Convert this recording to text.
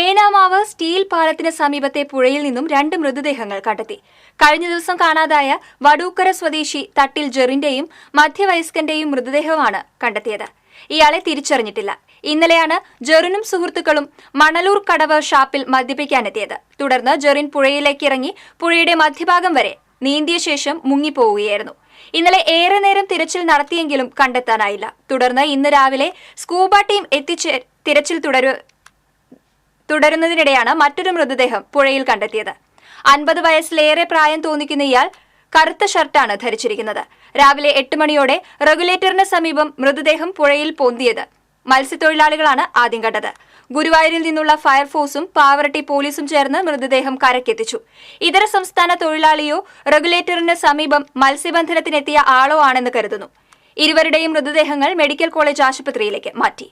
Enamavu steel പാലത്തിന് സമീപത്തെ പുഴയിൽ നിന്നും രണ്ട് മൃതദേഹങ്ങൾ കണ്ടെത്തി. കഴിഞ്ഞ ദിവസം കാണാതായ വടൂക്കര സ്വദേശി തട്ടിൽ ജെറിന്റെയും മധ്യവയസ്കന്റെയും മൃതദേഹമാണ് കണ്ടെത്തിയത്. ഇയാളെ തിരിച്ചറിഞ്ഞിട്ടില്ല. ഇന്നലെയാണ് ജെറിനും സുഹൃത്തുക്കളും മണലൂർ കടവ് ഷാപ്പിൽ മദ്യപിക്കാനെത്തിയത്. തുടർന്ന് ജെറിൻ പുഴയിലേക്ക് ഇറങ്ങി പുഴയുടെ മധ്യഭാഗം വരെ നീന്തിയ ശേഷം മുങ്ങിപ്പോവുകയായിരുന്നു. ഇന്നലെ ഏറെ നേരം തിരച്ചിൽ നടത്തിയെങ്കിലും കണ്ടെത്താനായില്ല. തുടർന്ന് ഇന്ന് രാവിലെ സ്കൂബ ടീം എത്തിച്ചേ തിരച്ചിൽ തുടരു തുടരുന്നതിനിടെയാണ് മറ്റൊരു മൃതദേഹം പുഴയിൽ കണ്ടെത്തിയത്. അൻപത് വയസ്സിലേറെ പ്രായം തോന്നിക്കുന്ന ഇയാൾ കറുത്ത ഷർട്ടാണ് ധരിച്ചിരിക്കുന്നത്. രാവിലെ എട്ട് മണിയോടെ റെഗുലേറ്ററിന് സമീപം മൃതദേഹം പുഴയിൽ പൊന്തിയത്. മത്സ്യത്തൊഴിലാളികളാണ് ആദ്യം കണ്ടത്. ഗുരുവായൂരിൽ നിന്നുള്ള ഫയർഫോഴ്സും പാവറട്ടി പോലീസും ചേർന്ന് മൃതദേഹം കരക്കെത്തിച്ചു ഇതര സംസ്ഥാന തൊഴിലാളിയോ റെഗുലേറ്ററിന് സമീപം മത്സ്യബന്ധനത്തിനെത്തിയ ആളോ ആണെന്ന് കരുതുന്നു. ഇരുവരുടെയും മൃതദേഹങ്ങൾ മെഡിക്കൽ കോളേജ് ആശുപത്രിയിലേക്ക് മാറ്റി.